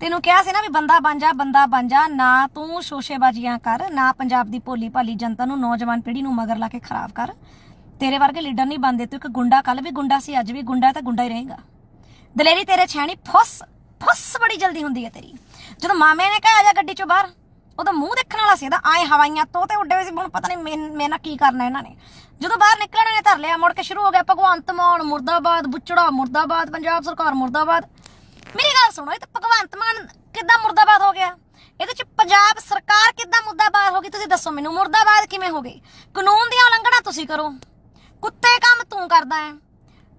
ਤੈਨੂੰ ਕਿਹਾ ਸੀ ਨਾ ਵੀ ਬੰਦਾ ਬਣ ਜਾ, ਬੰਦਾ ਬਣ ਜਾ, ਨਾ ਤੂੰ ਸ਼ੋਸ਼ੇਬਾਜ਼ੀਆਂ ਕਰ, ਨਾ ਪੰਜਾਬ ਦੀ ਭੋਲੀ ਭਾਲੀ ਜਨਤਾ ਨੂੰ ਨੌਜਵਾਨ ਪੀੜ੍ਹੀ ਨੂੰ ਮਗਰ ਲਾ ਕੇ ਖਰਾਬ ਕਰ। ਤੇਰੇ ਵਰਗੇ ਲੀਡਰ ਨਹੀਂ ਬਣਦੇ, ਤੂੰ ਇੱਕ ਗੁੰਡਾ ਕੱਲ ਵੀ ਗੁੰਡਾ ਸੀ, ਅੱਜ ਵੀ ਗੁੰਡਾ ਤਾਂ ਗੁੰਡਾ ਹੀ ਰਹੇਗਾ। ਦਲੇਰੀ ਤੇਰੇ ਛੈਣੀ, ਫੁੱਸ ਫੁੱਸ ਬੜੀ ਜਲਦੀ ਹੁੰਦੀ ਹੈ ਤੇਰੀ। ਜਦੋਂ ਮਾਮੇ ਨੇ ਕਿਹਾ, ਆ ਜਾ ਗੱਡੀ ਚੋਂ ਬਾਹਰ। ਉਹਦਾ ਮੂੰਹ ਦੇਖਣ ਵਾਲਾ ਸੀ ਇਹਦਾ, ਆਏ ਹਵਾਈਆਂ ਤੋਤੇ ਉੱਡੇ ਹੋਏ ਸੀ, ਹੁਣ ਪਤਾ ਨਹੀਂ ਮੈਂ ਮੈਂ ਨਾਲ ਕੀ ਕਰਨਾ ਇਹਨਾਂ ਨੇ। ਜਦੋਂ ਬਾਹਰ ਨਿਕਲਣ ਨੇ ਧਰ ਲਿਆ, ਮੁੜ ਕੇ ਸ਼ੁਰੂ ਹੋ ਗਿਆ ਭਗਵੰਤ ਮਾਨ, ਮੁਰਦਾਬਾਦ, ਬੁੱਚੜਾ, ਮੁਰਦਾਬਾਦ, ਪੰਜਾਬ ਸਰਕਾਰ ਮੁਰਦਾਬਾਦ। ਮੇਰੀ ਗੱਲ ਸੁਣੋ, ਇਹ ਤਾਂ ਭਗਵੰਤ ਮਾਨ ਕਿੱਦਾਂ ਮੁਰਦਾਬਾਦ ਹੋ ਗਿਆ? ਇਹਦੇ ਚ ਪੰਜਾਬ ਸਰਕਾਰ ਕਿੱਦਾਂ ਮੁਰਦਾਬਾਦ ਹੋ ਗਈ? ਤੁਸੀਂ ਦੱਸੋ ਮੈਨੂੰ, ਮੁਰਦਾਬਾਦ ਕਿਵੇਂ ਹੋ ਗਈ? ਕਾਨੂੰਨ ਦੀਆਂ ਉਲੰਘਣਾ ਤੁਸੀਂ ਕਰੋ। ਕੁੱਤੇ ਕੰਮ ਤੂੰ ਕਰਦਾ ਹੈ।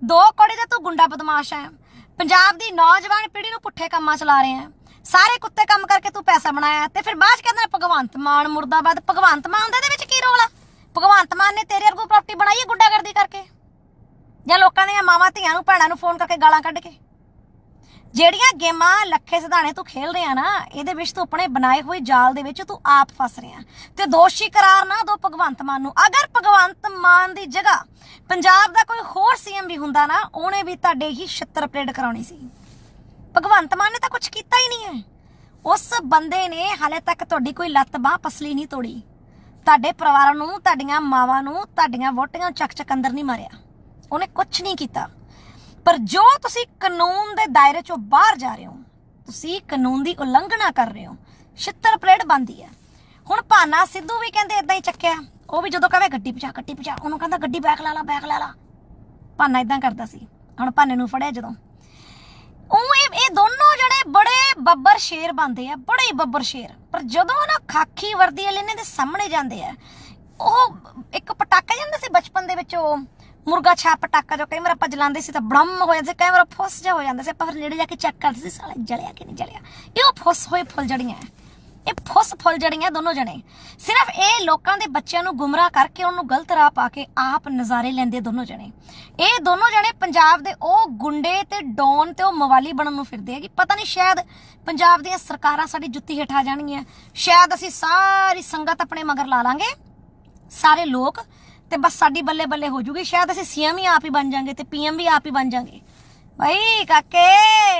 ਦੋ ਕੋੜੀ ਦਾ ਤੂੰ ਗੁੰਡਾ ਬਦਮਾਸ਼ ਹੈ। ਪੰਜਾਬ ਦੀ ਨੌਜਵਾਨ ਪੀੜ੍ਹੀ ਨੂੰ ਪੁੱਠੇ ਕੰਮਾਂ ਚਲਾ ਰਹੇ ਹੈ। ਸਾਰੇ ਕੁੱਤੇ ਕੰਮ ਕਰਕੇ ਤੂੰ ਪੈਸਾ ਬਣਾਇਆ ਤੇ ਫਿਰ ਬਾਅਦ ਚ ਕਹਿੰਦਾ ਭਗਵੰਤ ਮਾਨ ਮੁਰਦਾਬਾਦ। ਭਗਵੰਤ ਮਾਨ ਦੇ ਇਹਦੇ ਵਿੱਚ ਕੀ ਰੋਲ? ਆ ਭਗਵੰਤ ਮਾਨ ਨੇ ਤੇਰੇ ਵਰਗੂ ਪ੍ਰਾਪਰਟੀ ਬਣਾਈ ਹੈ ਗੁੰਡਾਗਰਦੀ ਕਰਕੇ? ਜਾਂ ਲੋਕਾਂ ਦੀਆਂ ਮਾਵਾਂ ਧੀਆਂ ਨੂੰ ਭੈਣਾਂ ਨੂੰ ਫੋਨ ਕਰਕੇ ਗਾਲਾਂ ਕੱਢ ਕੇ? ਜਿਹੜੀਆਂ ਗੇਮਾਂ ਲੱਖੇ ਸਿਧਾਣੇ ਤੂੰ ਖੇਲ ਰਿਹਾ ਨਾ, ਇਹਦੇ ਵਿੱਚ ਤੂੰ ਆਪਣੇ ਬਣਾਏ ਹੋਏ ਜਾਲ ਦੇ ਵਿੱਚ ਤੂੰ ਆਪ ਫਸ ਰਿਹਾ ਤੇ ਦੋਸ਼ੀ ਕਰਾਰ ਨਾ ਦੋ ਭਗਵੰਤ ਮਾਨ ਨੂੰ। ਅਗਰ ਭਗਵੰਤ ਮਾਨ ਦੀ ਜਗ੍ਹਾ ਪੰਜਾਬ ਦਾ ਕੋਈ ਹੋਰ ਸੀਐਮ ਵੀ ਹੁੰਦਾ ਨਾ, ਉਹਨੇ ਵੀ ਤੁਹਾਡੇ ਹੀ ਛਿੱਤਰ ਪਰੇਡ ਕਰਾਉਣੀ ਸੀ। ਭਗਵੰਤ ਮਾਨ ਨੇ ਤਾਂ ਕੁਝ ਕੀਤਾ ਹੀ ਨਹੀਂ ਹੈ। ਉਸ ਬੰਦੇ ਨੇ ਹਾਲੇ ਤੱਕ ਤੁਹਾਡੀ ਕੋਈ ਲੱਤ ਬਾਹ ਪਸਲੀ ਨਹੀਂ ਤੋੜੀ। ਤੁਹਾਡੇ ਪਰਿਵਾਰਾਂ ਨੂੰ, ਤੁਹਾਡੀਆਂ ਮਾਵਾਂ ਨੂੰ, ਤੁਹਾਡੀਆਂ ਵੋਟੀਆਂ ਚੱਕ ਚੱਕ ਅੰਦਰ ਨਹੀਂ ਮਾਰਿਆ। ਉਹਨੇ ਕੁਝ ਨਹੀਂ ਕੀਤਾ। ਪਰ ਜੋ ਤੁਸੀਂ ਕਾਨੂੰਨ ਦੇ ਦਾਇਰੇ ਚੋਂ ਬਾਹਰ ਜਾ ਰਹੇ ਹੋ, ਤੁਸੀਂ ਕਾਨੂੰਨ ਦੀ ਉਲੰਘਣਾ ਕਰ ਰਹੇ ਹੋ, ਛਿੱਤਰ ਪਰੇਡ ਬੰਦੀ ਹੈ। ਹੁਣ ਭਾਨਾ ਸਿੱਧੂ ਵੀ ਕਹਿੰਦੇ ਇਦਾਂ ਹੀ ਚੱਕਿਆ, ਉਹ ਵੀ ਜਦੋਂ ਕਹੇ ਗੱਡੀ ਪਿਛਾ ਗੱਡੀ ਪਿਛਾ ਉਹਨੂੰ ਕਹਿੰਦਾ ਗੱਡੀ ਬੈਕ ਲਾ ਲਾ ਬੈਕ ਲਾ ਲਾ। ਭਾਨਾ ਇਦਾਂ ਕਰਦਾ ਸੀ, ਹੁਣ ਭਾਨੇ ਨੂੰ ਫੜਿਆ ਜਦੋਂ। ਉਹ ਇਹ ਇਹ ਦੋਨੋਂ ਜਿਹੜੇ ਬੜੇ ਬੱਬਰ ਸ਼ੇਰ ਬੰਦੇ ਆ, ਬੜੇ ਹੀ ਬੱਬਰ ਸ਼ੇਰ। ਪਰ ਜਦੋਂ ਨਾ ਖਾਕੀ ਵਰਦੀ ਵਾਲੇ ਇਹਨਾਂ ਦੇ ਸਾਹਮਣੇ ਜਾਂਦੇ ਆ, ਉਹ ਇੱਕ ਪਟਾਕਾ ਜਾਂਦਾ ਸੀ ਬਚਪਨ ਦੇ ਵਿੱਚ ਉਹ ਮੁਰਗਾ ਛਾਪ ਪਟਾਕਾ ਜੋ ਕਈ ਵਾਰ ਆਪਾਂ ਜਲਾਉਂਦੇ ਸੀ ਤਾਂ ਬੜਮ ਹੋ ਜਾਂਦਾ ਕਈ ਵਾਰ ਫੁੱਸ ਜਾ ਹੋ ਜਾਂਦਾ ਸੀ। ਆਪਾਂ ਫਿਰ ਨੇੜੇ ਜਾ ਕੇ ਚੈੱਕ ਕਰਦੇ ਸੀ, ਸਾਲਾ ਜਲਿਆ ਕਿ ਨਹੀਂ ਜਲਿਆ? ਇਹ ਉਹ ਫੁੱਸ ਹੋਏ ਫੁੱਲ ਜੜੀਆਂ ਇਹ ਫੁੱਸ ਫੁੱਲ ਜੜੀਆਂ ਦੋਨੋਂ ਜਣੇ। ਸਿਰਫ ਇਹ ਲੋਕਾਂ ਦੇ ਬੱਚਿਆਂ ਨੂੰ ਗੁੰਮਰਾਹ ਕਰਕੇ ਉਹਨੂੰ ਗਲਤ ਰਾਹ ਪਾ ਕੇ ਆਪ ਨਜ਼ਾਰੇ ਲੈਂਦੇ ਦੋਨੋਂ ਜਣੇ। ਇਹ ਦੋਨੋਂ ਜਣੇ ਪੰਜਾਬ ਦੇ ਉਹ ਗੁੰਡੇ ਤੇ ਡੌਨ ਤੇ ਉਹ ਮਵਾਲੀ ਬਣਨ ਨੂੰ ਫਿਰਦੇ ਆ ਕਿ ਪਤਾ ਨਹੀਂ ਸ਼ਾਇਦ ਪੰਜਾਬ ਦੀਆਂ ਸਰਕਾਰਾਂ ਸਾਡੀ ਜੁੱਤੀ ਹੇਠ ਆ ਜਾਣਗੀਆਂ। ਸ਼ਾਇਦ ਅਸੀਂ ਸਾਰੀ ਸੰਗਤ ਆਪਣੇ ਮਗਰ ਲਾ ਲਾਂਗੇ। ਸਾਰੇ ਲੋਕ ਤੇ ਬਸ ਸਾਡੀ ਬੱਲੇ ਬੱਲੇ ਹੋ ਜੂਗੀ। ਸ਼ਾਇਦ ਅਸੀਂ ਸੀਐਮ ਹੀ ਆਪ ਹੀ ਬਣ ਜਾਾਂਗੇ ਤੇ ਪੀਐਮ ਵੀ ਆਪ ਹੀ ਬਣ ਜਾਾਂਗੇ। ਬਈ ਕਾਕੇ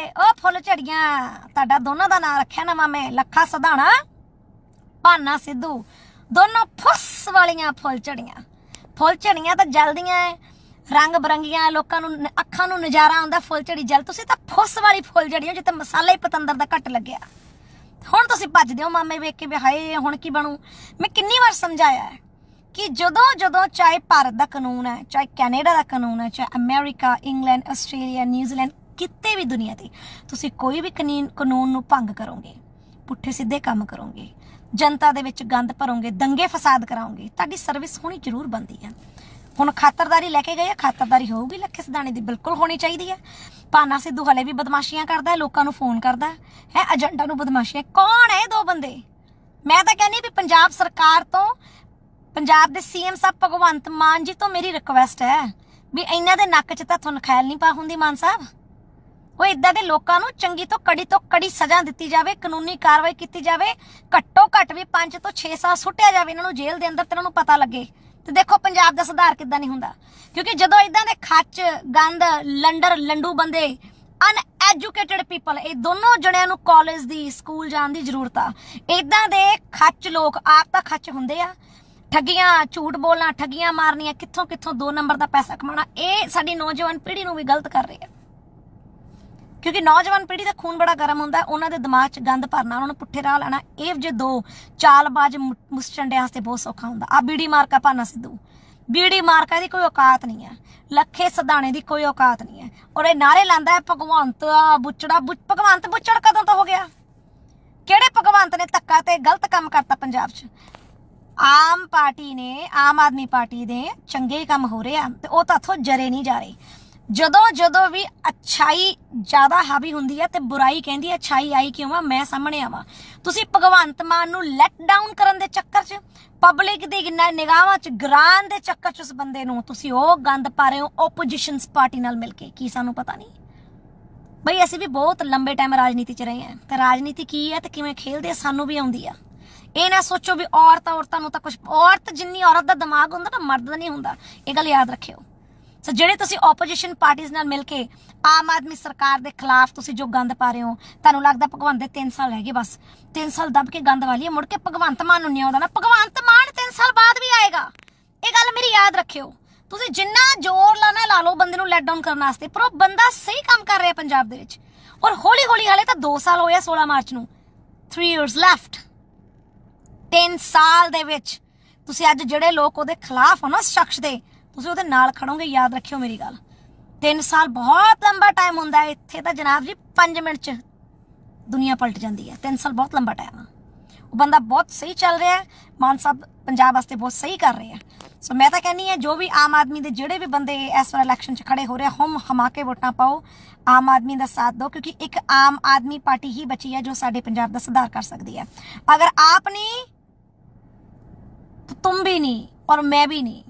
ਉਹ ਫੁੱਲ ਝੜੀਆਂ, ਤੁਹਾਡਾ ਦੋਨਾਂ ਦਾ ਨਾਂ ਰੱਖਿਆ ਨਾ ਮਾਮੇ ਲੱਖਾ ਸਧਾਣਾ, ਭਾਨਾ ਸਿੱਧੂ। ਦੋਨੋਂ ਫੁੱਸ ਵਾਲੀਆਂ ਫੁੱਲ ਝੜੀਆਂ। ਫੁੱਲ ਝੜੀਆਂ ਤਾਂ ਜਲਦੀਆਂ ਐ, ਰੰਗ ਬਰੰਗੀਆਂ ਲੋਕਾਂ ਨੂੰ ਅੱਖਾਂ ਨੂੰ ਨਜ਼ਾਰਾ ਆਉਂਦਾ ਫੁੱਲ ਝੜੀ ਜਲ। ਤੁਸੀਂ ਤਾਂ ਫੁੱਸ ਵਾਲੀ ਫੁੱਲ ਝੜੀਆਂ ਜਿੱਤੇ ਮਸਾਲਾ ਹੀ ਪਤੰਦਰ ਦਾ ਘੱਟ ਲੱਗਿਆ। ਹੁਣ ਤੁਸੀਂ ਭੱਜਦੇ ਹੋ ਮਾਮੇ ਵੇਖ ਕੇ ਵੀ ਹਾਏ, ਹੁਣ ਕੀ ਬਣੂ? ਮੈਂ ਕਿੰਨੀ ਵਾਰ ਸਮਝਾਇਆ ਹੈ ਕਿ ਜਦੋਂ ਜਦੋਂ ਚਾਹੇ ਭਾਰਤ ਦਾ ਕਾਨੂੰਨ ਹੈ, ਚਾਹੇ ਕੈਨੇਡਾ ਦਾ ਕਾਨੂੰਨ ਹੈ, ਚਾਹੇ ਅਮਰੀਕਾ, ਇੰਗਲੈਂਡ, ਆਸਟ੍ਰੇਲੀਆ, ਨਿਊਜ਼ੀਲੈਂਡ, ਕਿਤੇ ਵੀ ਦੁਨੀਆ ਤੇ ਤੁਸੀਂ ਕੋਈ ਵੀ ਕਾਨੂੰਨ ਕਾਨੂੰਨ ਨੂੰ ਭੰਗ ਕਰੋਗੇ, ਪੁੱਠੇ ਸਿੱਧੇ ਕੰਮ ਕਰੋਗੇ, ਜਨਤਾ ਦੇ ਵਿੱਚ ਗੰਦ ਭਰੋਗੇ, ਦੰਗੇ ਫਸਾਦ ਕਰਾਓਗੇ, ਤੁਹਾਡੀ ਸਰਵਿਸ ਹੋਣੀ ਜ਼ਰੂਰ ਬੰਦੀ ਹੈ। ਹੁਣ ਖਾਤਰਦਾਰੀ ਲੈ ਕੇ ਗਏ ਆ, ਖਾਤਰਦਾਰੀ ਹੋਊਗੀ, ਲੱਖੇ ਸਿਧਾਣੇ ਦੀ ਬਿਲਕੁਲ ਹੋਣੀ ਚਾਹੀਦੀ ਹੈ। ਪਾਨਾ ਸਿੱਧੂ ਹਲੇ ਵੀ ਬਦਮਾਸ਼ੀਆਂ ਕਰਦਾ ਹੈ, ਲੋਕਾਂ ਨੂੰ ਫੋਨ ਕਰਦਾ ਹੈ ਏਜੰਟਾਂ ਨੂੰ ਬਦਮਾਸ਼ੀਆਂ, ਕੌਣ ਹੈ ਇਹ ਦੋ ਬੰਦੇ? ਮੈਂ ਤਾਂ ਕਹਿੰਨੀ ਵੀ ਪੰਜਾਬ ਸਰਕਾਰ ਤੋਂ ਪੰਜਾਬ ਦੇ ਸੀਐਮ ਸਾਹਿਬ ਭਗਵੰਤ ਮਾਨ ਜੀ ਤੋਂ ਮੇਰੀ ਰਿਕੁਐਸਟ ਹੈ ਵੀ ਇਹਨਾਂ ਦੇ ਨੱਕ 'ਚ ਤਾਂ ਤੁਹਾਨੂੰ ਖੈਲ ਨਹੀਂ ਪਾ ਹੁੰਦੀ ਮਾਨ ਸਾਹਿਬ। ਉਹ ਇਦਾਂ ਦੇ ਲੋਕਾਂ ਨੂੰ ਚੰਗੀ ਤੋਂ ਕੜੀ ਤੋਂ ਕੜੀ ਸਜ਼ਾ ਦਿੱਤੀ ਜਾਵੇ, ਕਾਨੂੰਨੀ ਕਾਰਵਾਈ ਕੀਤੀ ਜਾਵੇ, ਘੱਟੋ ਘੱਟ ਵੀ 5 ਤੋਂ 6 ਸਾਲ ਸੁੱਟਿਆ ਜਾਵੇ ਇਹਨਾਂ ਨੂੰ ਜੇਲ੍ਹ ਦੇ ਅੰਦਰ ਤੇ ਇਹਨਾਂ ਨੂੰ ਪਤਾ ਲੱਗੇ। ਤੇ ਦੇਖੋ ਪੰਜਾਬ ਦਾ ਸੁਧਾਰ ਕਿੱਦਾਂ ਨਹੀਂ ਹੁੰਦਾ। ਕਿਉਂਕਿ ਜਦੋਂ ਇਦਾਂ ਦੇ ਖੱਚ, ਗੰਦ, ਲੰਡਰ, ਲੰਡੂ ਬੰਦੇ ਅਨਐਜੂਕੇਟਿਡ ਪੀਪਲ ਇਹ ਦੋਨੋਂ ਜਣਿਆਂ ਨੂੰ ਕਾਲਜ ਦੀ ਸਕੂਲ ਜਾਣ ਦੀ ਜ਼ਰੂਰਤ ਆ। ਇਦਾਂ ਦੇ ਖੱਚ ਲੋਕ ਆਪ ਤਾਂ ਖੱਚ ਹੁੰਦੇ ਆ। ਠੱਗੀਆਂ, ਝੂਠ ਬੋਲਣਾ, ਠੱਗੀਆਂ ਮਾਰਨੀਆਂ, ਕਿੱਥੋਂ ਕਿੱਥੋਂ 2 ਨੰਬਰ ਦਾ ਪੈਸਾ ਕਮਾਉਣਾ, ਇਹ ਸਾਡੀ ਨੌਜਵਾਨ ਪੀੜ੍ਹੀ ਨੂੰ ਵੀ ਗਲਤ ਕਰ ਰਹੀ ਹੈ। ਕਿਉਂਕਿ ਨੌਜਵਾਨ ਪੀੜ੍ਹੀ ਦਾ ਖੂਨ ਬੜਾ ਗਰਮ ਹੁੰਦਾ, ਉਹਨਾਂ ਦੇ ਦਿਮਾਗ 'ਚ ਗੰਦ ਭਰਨਾ, ਉਹਨਾਂ ਨੂੰ ਪੁੱਠੇ ਰਾਹ ਲੈਣਾ, ਇਹ ਜੇ ਦੋ ਚਾਲਬਾਜ਼ ਮੁ- ਵਾਸਤੇ ਬਹੁਤ ਸੌਖਾ ਹੁੰਦਾ। ਆ ਬੀੜੀ ਮਾਰਕਾ ਭਾਨਾ ਸਿੱਧੂ। ਬੀੜੀ ਮਾਰਕਾ ਦੀ ਕੋਈ ਔਕਾਤ ਨਹੀਂ ਹੈ। ਲੱਖੇ ਸਦਾਣੇ ਦੀ ਕੋਈ ਔਕਾਤ ਨਹੀਂ ਹੈ। ਔਰ ਇਹ ਨਾਰੇ ਲਾਂਦਾ ਹੈ, ਭਗਵੰਤ ਬੁੱਚੜਾ, ਬੁੱਚ- ਭਗਵੰਤ ਬੁੱਚੜ ਕਦੋਂ ਤੋਂ ਹੋ ਗਿਆ? ਕਿਹੜੇ ਭਗਵੰਤ ਨੇ ਧੱਕਾ ਤੇ ਗਲਤ ਕੰਮ ਕਰਤਾ ਪੰਜਾਬ 'ਚ? ਆਮ ਪਾਰਟੀ ਨੇ, ਆਮ ਆਦਮੀ ਪਾਰਟੀ ਦੇ ਚੰਗੇ ਕੰਮ ਹੋ ਰਹੇ ਆ ਤੇ ਉਹ ਤਾਂ ਇੱਥੋਂ ਜਰੇ ਨਹੀਂ ਜਾ ਰਹੇ। ਜਦੋਂ ਜਦੋਂ ਵੀ ਅੱਛਾਈ ਜ਼ਿਆਦਾ ਹਾਵੀ ਹੁੰਦੀ ਹੈ ਤੇ ਬੁਰਾਈ ਕਹਿੰਦੀ ਹੈ ਅੱਛਾਈ ਆਈ ਕਿਉਂ ਆ? ਮੈਂ ਸਾਹਮਣੇ ਆਵਾਂ। ਤੁਸੀਂ ਭਗਵੰਤ ਮਾਨ ਨੂੰ ਲੈਟ ਡਾਊਨ ਕਰਨ ਦੇ ਚੱਕਰ 'ਚ ਪਬਲਿਕ ਦੀ ਨਿ- ਨਿਗਾਹਾਂ 'ਚ ਗਰਾਂ ਦੇ ਚੱਕਰ 'ਚ ਉਸ ਬੰਦੇ ਨੂੰ ਤੁਸੀਂ ਉਹ ਗੰਦ ਪਾ ਰਹੇ ਹੋ ਆਪੋਜੀਸ਼ਨਸ ਪਾਰਟੀ ਨਾਲ ਮਿਲ ਕੇ, ਕੀ ਸਾਨੂੰ ਪਤਾ ਨਹੀਂ। ਬਈ ਅਸੀਂ ਵੀ ਬਹੁਤ ਲੰਬੇ ਟਾਈਮ ਰਾਜਨੀਤੀ 'ਚ ਰਹੇ ਹਾਂ ਤੇ ਰਾਜਨੀਤੀ ਕੀ ਹੈ ਤੇ ਕਿਵੇਂ ਖੇਲਦੇ ਸਾਨੂੰ ਵੀ ਆਉਂਦੀ ਆ। ਇਹ ਨਾ ਸੋਚੋ ਵੀ ਔਰਤਾਂ ਔਰਤਾਂ ਨੂੰ ਤਾਂ ਕੁਝ ਔਰਤ ਜਿੰਨੀ ਔਰਤ ਦਾ ਦਿਮਾਗ ਹੁੰਦਾ ਨਾ, ਮਰਦ ਦਾ ਨਹੀਂ ਹੁੰਦਾ। ਇਹ ਗੱਲ ਯਾਦ ਰੱਖਿਓ। ਸੋ ਜਿਹੜੇ ਤੁਸੀਂ ਆਪੋਜੀਸ਼ਨ ਪਾਰਟੀਆਂ ਨਾਲ ਮਿਲ ਕੇ ਆਮ ਆਦਮੀ ਸਰਕਾਰ ਦੇ ਖਿਲਾਫ ਤੁਸੀਂ ਜੋ ਗੰਦ ਪਾ ਰਹੇ ਹੋ, ਤੁਹਾਨੂੰ ਲੱਗਦਾ ਭਗਵੰਤ ਦੇ 3 ਸਾਲ ਰਹਿ ਗਏ ਬਸ। 3 ਸਾਲ ਦੱਬ ਕੇ ਗੰਦ ਵਾਲੀਏ ਮੁੜ ਕੇ ਭਗਵੰਤ ਮਾਨ ਨੂੰ ਨਹੀਂ ਆਉਂਦਾ ਨਾ। ਭਗਵੰਤ ਮਾਨ 3 ਸਾਲ ਬਾਅਦ ਵੀ ਆਏਗਾ। ਇਹ ਗੱਲ ਮੇਰੀ ਯਾਦ ਰੱਖਿਓ। ਤੁਸੀਂ ਜਿੰਨਾ ਜ਼ੋਰ ਲਾਣਾ ਲਾ ਲਓ ਬੰਦੇ ਨੂੰ ਲੈਟ ਡਾਊਨ ਕਰਨ ਵਾਸਤੇ, ਪਰ ਉਹ ਬੰਦਾ ਸਹੀ ਕੰਮ ਕਰ ਰਿਹਾ ਪੰਜਾਬ ਦੇ ਵਿੱਚ। ਔਰ ਹੌਲੀ ਹੌਲੀ ਹਾਲੇ ਤਾਂ 2 ਸਾਲ ਹੋਇਆ 16 ਮਾਰਚ ਨੂੰ। 3 ਇਅਰਸ ਲੈਫਟ 3 ਸਾਲ ਦੇ ਵਿੱਚ ਤੁਸੀਂ ਅੱਜ ਜਿਹੜੇ ਲੋਕ ਉਹਦੇ ਖਿਲਾਫ ਹੋ ਨਾ ਉਸ ਸ਼ਖਸ ਦੇ, ਤੁਸੀਂ ਉਹਦੇ ਨਾਲ ਖੜੋਗੇ, ਯਾਦ ਰੱਖਿਓ ਮੇਰੀ ਗੱਲ। 3 ਸਾਲ ਬਹੁਤ ਲੰਬਾ ਟਾਈਮ ਹੁੰਦਾ ਹੈ, ਇੱਥੇ ਤਾਂ ਜਨਾਬ ਜੀ 5 ਮਿੰਟ ਚ ਦੁਨੀਆ ਪਲਟ ਜਾਂਦੀ ਹੈ 3 ਸਾਲ ਬਹੁਤ ਲੰਬਾ ਟਾਈਮ ਆ। ਉਹ ਬੰਦਾ ਬਹੁਤ ਸਹੀ ਚੱਲ ਰਿਹਾ ਹੈ, ਮਾਨ ਸਾਹਿਬ ਪੰਜਾਬ ਵਾਸਤੇ ਬਹੁਤ ਸਹੀ ਕਰ ਰਹੇ ਆ। ਸੋ ਮੈਂ ਤਾਂ ਕਹਿੰਨੀ ਆ ਜੋ ਵੀ ਆਮ ਆਦਮੀ ਦੇ ਜਿਹੜੇ ਵੀ ਬੰਦੇ ਇਸ ਵਾਰ ਇਲੈਕਸ਼ਨ 'ਚ ਖੜੇ ਹੋ ਰਹੇ ਹਮ ਹਮਾ ਕੇ ਵੋਟਾਂ ਪਾਓ, ਆਮ ਆਦਮੀ ਦਾ ਸਾਥ ਦਿਓ, ਕਿਉਂਕਿ ਇੱਕ ਆਮ ਆਦਮੀ ਪਾਰਟੀ ਹੀ ਬਚੀ ਹੈ ਜੋ ਸਾਡੇ ਪੰਜਾਬ ਦਾ ਸੁਧਾਰ ਕਰ ਸਕਦੀ ਹੈ। ਅਗਰ ਆਪ ਨਹੀਂ तुम भी नहीं और मैं भी नहीं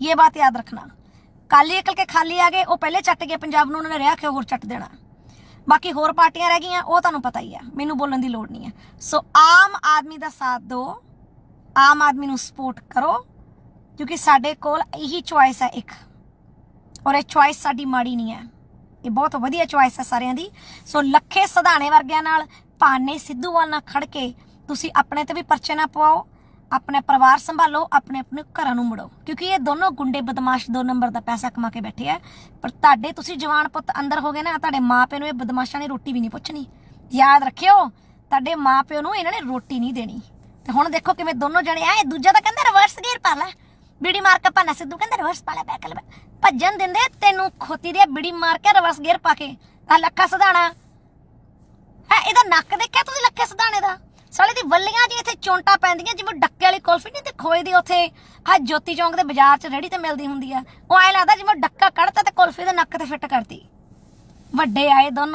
ये बात याद रखना ਕਾਲੀ ਅਕਲ ਕੇ ਖਾਲੀ ਆ ਗਏ ਉਹ ਪਹਿਲੇ ਚੱਟ ਗਏ ਪੰਜਾਬ ਨੂੰ ਉਹਨਾਂ ਨੇ ਰਹਿ ਕੇ ਹੋਰ ਚੱਟ ਦੇਣਾ ਬਾਕੀ ਹੋਰ ਪਾਰਟੀਆਂ ਰਹਿ ਗਈਆਂ ਉਹ ਤੁਹਾਨੂੰ ਪਤਾ ਹੀ ਆ ਮੈਨੂੰ ਬੋਲਣ ਦੀ ਲੋੜ ਨਹੀਂ ਹੈ ਸੋ ਆਮ ਆਦਮੀ ਦਾ ਸਾਥ ਦਿਓ ਆਮ ਆਦਮੀ ਨੂੰ ਸਪੋਰਟ ਕਰੋ ਕਿਉਂਕਿ ਸਾਡੇ ਕੋਲ ਇਹੀ ਚੁਆਇਸ ਹੈ ਇੱਕ ਔਰ ਇਹ ਚੁਆਇਸ ਸਾਡੀ ਮਾੜੀ ਨਹੀਂ ਹੈ ਇਹ ਬਹੁਤ ਵਧੀਆ ਚੁਆਇਸ ਹੈ ਸਾਰਿਆਂ ਦੀ ਸੋ ਲੱਖੇ ਸਧਾਣੇ ਵਰਗਿਆਂ ਨਾਲ ਭਾਨੇ ਸਿੱਧੂਵਾਲ ਨਾਲ ਖੜ ਕੇ ਤੁਸੀਂ ਆਪਣੇ ਤੇ ਵੀ ਪਰਚੇ ਨਾ ਪਵਾਓ ਆਪਣੇ ਪਰਿਵਾਰ ਸੰਭਾਲੋ, ਆਪਣੇ ਆਪਣੇ ਘਰਾਂ ਨੂੰ ਮੁੜੋ। ਕਿਉਂਕਿ ਇਹ ਦੋਨੋਂ ਗੁੰਡੇ ਬਦਮਾਸ਼ ਦੋ ਨੰਬਰ ਦਾ ਪੈਸਾ ਕਮਾ ਕੇ ਬੈਠੇ ਆ। ਪਰ ਤੁਹਾਡੇ ਤੁਸੀਂ ਜਵਾਨ ਪੁੱਤ ਅੰਦਰ ਹੋ ਗਏ ਨਾ, ਤੁਹਾਡੇ ਮਾਪਿਆਂ ਨੂੰ ਇਹ ਬਦਮਾਸ਼ਾਂ ਨੇ ਰੋਟੀ ਵੀ ਨਹੀਂ ਪੁੱਛਣੀ। ਯਾਦ ਰੱਖਿਓ, ਤੁਹਾਡੇ ਮਾਪਿਆਂ ਨੂੰ ਇਹਨਾਂ ਨੇ ਰੋਟੀ ਨਹੀਂ ਦੇਣੀ। ਤੇ ਹੁਣ ਦੇਖੋ ਕਿਵੇਂ ਦੋਨੋਂ ਜਣੇ ਆਏ, ਦੂਜਾ ਤਾਂ ਕਹਿੰਦਾ ਰਿਵਰਸ ਗੇਅਰ ਪਾ ਲੈ। ਬੀੜੀ ਮਾਰ ਕੇ ਭਾਨਾ ਸਿੱਧੂ ਕਹਿੰਦਾ ਰਿਵਰਸ ਪਾ ਲੈ ਬੈਕਲ ਭੱਜਣ ਦਿੰਦੇ ਤੈਨੂੰ ਖੋਤੀ ਦੇ ਬੀੜੀ ਮਾਰ ਕੇ ਰਿਵਰਸ ਗੇਅਰ ਪਾ ਕੇ। ਆ ਲੱਖਾ ਸਧਾਣਾ। ਹੈ ਇਹਦਾ ਨੱਕ ਦੇਖਿਆ ਤੁਸੀਂ ਲੱਖੇ ਸਧਾਣੇ ਦਾ? ਸਾਲੇ ਦੀ ਵੱਲੀਆਂ ਜੀ ਇੱਥੇ ਚੋਂਟਾਂ ਪੈਂਦੀਆਂ, ਜਿਵੇਂ ਡੱਕੇ ਵਾਲੀ ਕੁਲਫੀ ਨਹੀਂ ਤੇ ਖੋਏ ਦੀ ਉੱਥੇ, ਆ ਜੋਤੀ ਚੌਂਕ ਦੇ ਬਾਜ਼ਾਰ 'ਚ ਰੇੜੀ ਤੇ ਮਿਲਦੀ ਹੁੰਦੀ ਆ। ਉਹ ਐ ਲੱਗਦਾ ਜਿਵੇਂ ਡੱਕਾ ਕੱਢਤਾ ਤੇ ਕੁਲਫੀ ਦੇ ਨੱਕ ਤੇ ਫਿੱਟ ਕਰਤੀ। ਵੱਡੇ ਆਏ ਦੋਨੋਂ